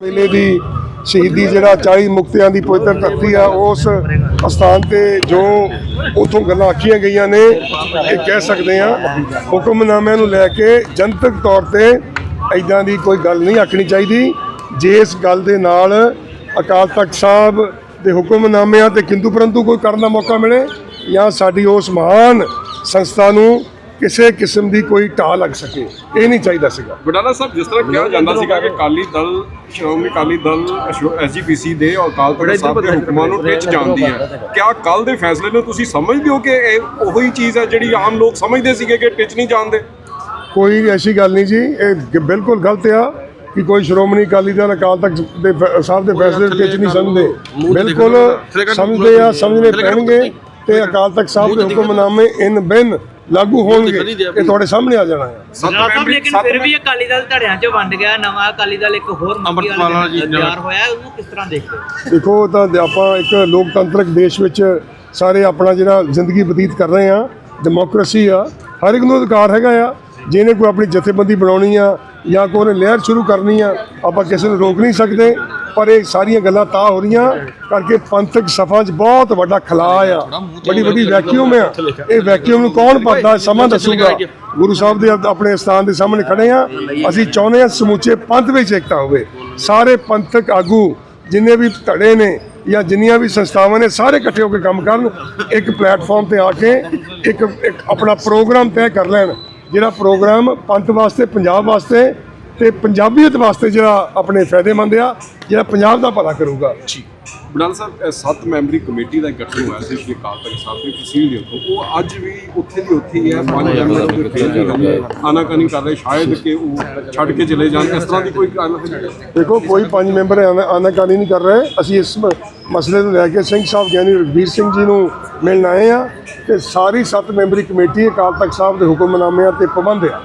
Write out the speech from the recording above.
ਵੇਲੇ ਦੀ ਸ਼ਹੀਦੀ ਜਿਹੜਾ 40 ਮੁਕਤਿਆਂ ਦੀ ਪਵਿੱਤਰ ਧਰਤੀ ਆ, ਉਸ ਅਸਥਾਨ ਤੇ ਜੋ ਉਥੋਂ ਗੱਲਾਂ ਆਖੀਆਂ ਗਈਆਂ ਨੇ, ਇਹ ਕਹਿ ਸਕਦੇ ਆ ਹੁਕਮਨਾਮਿਆਂ ਨੂੰ ਲੈ ਕੇ ਜਨਤਕ ਤੌਰ ਤੇ ਐਦਾਂ ਦੀ ਕੋਈ ਗੱਲ ਨਹੀਂ ਆਖਣੀ ਚਾਹੀਦੀ। ਜੇ ਇਸ ਗੱਲ ਦੇ ਨਾਲ ਅਕਾਲ ਤਖਤ ਸਾਹਿਬ ਦੇ ਹੁਕਮਨਾਮਿਆਂ ਤੇ ਕਿੰਦੂ ਪਰੰਤੂ ਕੋਈ ਕਰਨ ਦਾ ਮੌਕਾ ਮਿਲੇ ਜਾਂ ਸਾਡੀ ਉਸ ਮਹਾਨ ਸੰਸਥਾ ਨੂੰ ਕਿਸੇ ਕਿਸਮ ਦੀ ਕੋਈ ਢਾਹ ਲੱਗ ਸਕੇ ਇਹ ਨਹੀਂ ਚਾਹੀਦਾ ਸੀਗਾ। ਬਡਾਲਾ ਸਾਹਿਬ ਜਿਸ ਤਰ੍ਹਾਂ ਕਿਹਾ ਜਾਂਦਾ ਸੀਗਾ ਕਿ ਅਕਾਲੀ ਦਲ ਸ਼੍ਰੋਮਣੀ ਅਕਾਲੀ ਦਲ ਐਸਜੀਪੀਸੀ ਦੇ ਔਰ ਅਕਾਲ ਤਖਤ ਸਾਹਿਬ ਦੇ ਹੁਕਮਾਂ ਨੂੰ ਟਿੱਚ ਜਾਂਦੀ ਹੈ। ਕਿਆ ਕੱਲ ਦੇ ਫੈਸਲੇ ਨੂੰ ਤੁਸੀਂ ਸਮਝਦੇ ਹੋ ਕਿ ਇਹ ਉਹੀ ਚੀਜ਼ ਹੈ ਜਿਹੜੀ ਆਮ ਲੋਕ ਸਮਝਦੇ ਸੀਗੇ ਕਿ ਟਿੱਚ ਨਹੀਂ ਜਾਂਦੇ ਕੋਈ ਐਸੀ ਗੱਲ ਨਹੀਂ ਜੀ ਇਹ ਬਿਲਕੁਲ ਗਲਤ ਆ ਕਿ ਕੋਈ ਸ਼੍ਰੋਮਣੀ ਅਕਾਲੀ ਦਲ ਅਕਾਲ ਤਖਤ ਦੇ ਸਾਹਿਬ ਦੇ ਫੈਸਲੇ ਵਿੱਚ ਨਹੀਂ ਸਮਝਦੇ। ਬਿਲਕੁਲ ਸਮਝਦੇ ਆ ਸਮਝਣੇ ਪੈਣਗੇ। ਤੇ ਅਕਾਲ ਤਖਤ ਸਾਹਿਬ ਦੇ ਹੁਕਮਨਾਮੇ ਇਨ ਬਿਨ ਲਾਗੂ ਹੋਣਗੇ ਇਹ ਤੁਹਾਡੇ ਸਾਹਮਣੇ ਆ ਜਾਣਾ ਹੈ। ਜਨਾਬ ਸਾਹਿਬ ਲੇਕਿਨ ਫਿਰ ਵੀ ਅਕਾਲੀ ਦਲ ਧੜਿਆਂ 'ਚ ਵੰਡ ਗਿਆ ਨਵਾਂ ਅਕਾਲੀ ਦਲ ਇੱਕ ਹੋਰ ਮੰਗੀ ਵਾਲਾ ਤਿਆਰ ਹੋਇਆ ਉਹਨੂੰ ਕਿਸ ਤਰ੍ਹਾਂ ਦੇਖਦੇ ਹੋ? ਦੇਖੋ ਤਾਂ ਆਪਾਂ ਇੱਕ ਲੋਕਤੰਤਰਕ ਦੇਸ਼ ਵਿੱਚ ਸਾਰੇ ਆਪਣਾ ਜਿਹੜਾ ਜ਼ਿੰਦਗੀ ਬਤੀਤ ਕਰ ਰਹੇ ਆ ਡੈਮੋਕ੍ਰੇਸੀ ਆ ਹਰ ਇੱਕ ਨੂੰ ਅਧਿਕਾਰ ਹੈਗਾ ਆ ਜਿਹਨੇ ਕੋਈ ਆਪਣੀ ਜਥੇਬੰਦੀ ਬਣਾਉਣੀ ਆ ਜਾਂ ਕੋਈ ਉਹਨੇ ਲਹਿਰ ਸ਼ੁਰੂ ਕਰਨੀ ਆ ਆਪਾਂ ਕਿਸੇ ਨੂੰ ਰੋਕ ਨਹੀਂ ਸਕਦੇ। ਪਰ ਇਹ ਸਾਰੀਆਂ ਗੱਲਾਂ ਤਾਂ ਹੋ ਰਹੀਆਂ ਕਰਕੇ ਪੰਥਕ ਸਫਾ 'ਚ ਬਹੁਤ ਵੱਡਾ ਖਲਾ ਆ। ਵੱਡੀ ਵੱਡੀ ਵੈਕਿਊਮ ਆ। ਇਹ ਵੈਕਿਊਮ ਨੂੰ ਕੌਣ ਭਰਦਾ ਸਮਾਂ ਦੱਸੂਗਾ। ਗੁਰੂ ਸਾਹਿਬ ਦੇ ਆਪ- ਆਪਣੇ ਸਥਾਨ ਦੇ ਸਾਹਮਣੇ ਖੜੇ ਆ। ਅਸੀਂ ਚਾਹੁੰਦੇ ਆ ਸਮੁੱਚੇ ਪੰਥ ਵਿੱਚ ਏਕਤਾ ਹੋਵੇ। ਸਾਰੇ ਪੰਥਕ ਆਗੂ ਜਿੰਨੇ ਵੀ ਧੜੇ ਨੇ ਜਾਂ ਜਿੰਨੀਆਂ ਵੀ ਸੰਸਥਾਵਾਂ ਨੇ ਸਾਰੇ ਇਕੱਠੇ ਹੋ ਕੇ ਕੰਮ ਕਰਨ। ਇੱਕ ਪਲੇਟਫਾਰਮ ਤੇ ਆ ਕੇ ਇੱਕ ਆਪਣਾ ਪ੍ਰੋਗਰਾਮ ਤੈਅ ਕਰ ਲੈਣ ਜਿਹੜਾ ਪ੍ਰੋਗਰਾਮ ਪੰਥ ਵਾਸਤੇ ਪੰਜਾਬ ਵਾਸਤੇ ਤੇ ਪੰਜਾਬੀਅਤ ਵਾਸਤੇ ਜਿਹੜਾ ਆਪਣੇ ਫਾਇਦੇਮੰਦ ਆ ਜਿਹੜਾ ਪੰਜਾਬ ਦਾ ਭਲਾ ਕਰੂਗਾ। ਬਡਾਲਾ ਸਾਹਿਬ ਸੱਤ ਮੈਂਬਰੀ ਕਮੇਟੀ ਦਾ ਗਠਨ ਹੋਇਆ ਸੀ ਸ਼੍ਰੀ ਅਕਾਲ ਤਖਤ ਸਾਹਿਬ ਦੀ ਤਹਿਸੀਲ ਦੇ ਉੱਤੇ। ਉਹ ਅੱਜ ਵੀ ਉੱਥੇ ਦੀ ਉੱਥੇ ਹੀ ਹੈ ਪੰਜ ਮੈਂਬਰ ਉਹਦੇ ਫੇਰ ਆਨਾਕਾਨੀ ਕਰ ਰਹੇ ਸ਼ਾਇਦ ਕਿ ਉਹ ਛੱਡ ਕੇ ਚਲੇ ਜਾਣ। ਇਸ ਤਰ੍ਹਾਂ ਦੀ ਕੋਈ ਗੱਲ ਨਹੀਂ ਦੇਖੋ ਕੋਈ ਪੰਜ ਮੈਂਬਰ ਆਨਾ- ਆਨਾਕਾਨੀ ਨਹੀਂ ਕਰ ਰਹੇ। ਅਸੀਂ ਇਸ ਮਸਲੇ ਨੂੰ ਲੈ ਕੇ ਸਿੰਘ ਸਾਹਿਬ ਗਿਆਨੀ ਰਘਬੀਰ ਸਿੰਘ ਜੀ ਨੂੰ ਮਿਲਣ ਆਏ ਆ ਤੇ ਸਾਰੀ ਸੱਤ ਮੈਂਬਰੀ ਕਮੇਟੀ ਅਕਾਲ ਤਖਤ ਸਾਹਿਬ ਦੇ ਹੁਕਮਨਾਮਿਆਂ ਤੇ ਪਾਬੰਦ ਆ।